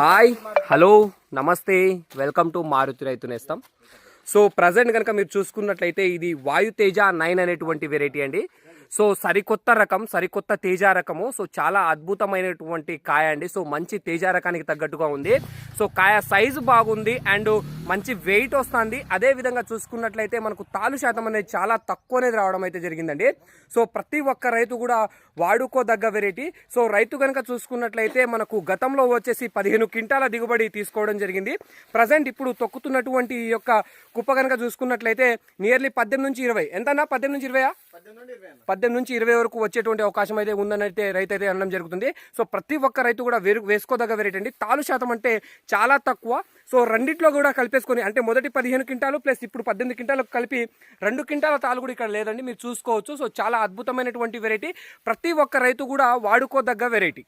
Hi hello నమస్తే welcome to Maruti రైతు నేస్తాం. So present కనుక మీరు చూసుకున్నట్లయితే ఇది వాయుతేజ నైన్ అనేటువంటి వెరైటీ అండి. సో సరికొత్త రకం సరికొత్త తేజ రకము సో చాలా అద్భుతమైనటువంటి కాయ అండి. సో మంచి తేజ రకానికి తగ్గట్టుగా ఉంది. సో కాయ సైజు బాగుంది అండ్ మంచి వెయిట్ వస్తుంది. అదే విధంగా చూసుకున్నట్లయితే మనకు తాలు శాతం అనేది చాలా తక్కువ అనేది రావడం అయితే జరిగిందండి. సో ప్రతి ఒక్క రైతు కూడా వాడుకోదగ్గ వెరైటీ సో రైతు కనుక చూసుకున్నట్లయితే మనకు గతంలో వచ్చేసి పదిహేను క్వింటాల దిగుబడి తీసుకోవడం జరిగింది. ప్రజెంట్ ఇప్పుడు తొక్కుతున్నటువంటి ఈ యొక్క కుప్ప కనుక చూసుకున్నట్లయితే నియర్లీ పద్దెనిమిది నుంచి ఇరవై. ఎంతన్నా? పద్దెనిమిది నుంచి ఇరవై పద్దెనిమిది నుంచి ఇరవై వరకు వచ్చేటువంటి అవకాశం అయితే ఉందని అయితే రైతు అయితే అనడం జరుగుతుంది. సో ప్రతి ఒక్క రైతు కూడా వేరు వేసుకోదగ్గ వెరైటీ అండి. తాలు శాతం అంటే చాలా తక్కువ. సో రెండిట్లో కూడా కలిపేసుకొని అంటే మొదటి పదిహేను క్వింటాలు ప్లస్ ఇప్పుడు పద్దెనిమిది క్వింటాలు కలిపి రెండు క్వింటాల తాలు కూడా ఇక్కడ లేదండి మీరు చూసుకోవచ్చు. సో చాలా అద్భుతమైనటువంటి వెరైటీ. ప్రతి ఒక్క రైతు కూడా వాడుకోదగ్గ వెరైటీ.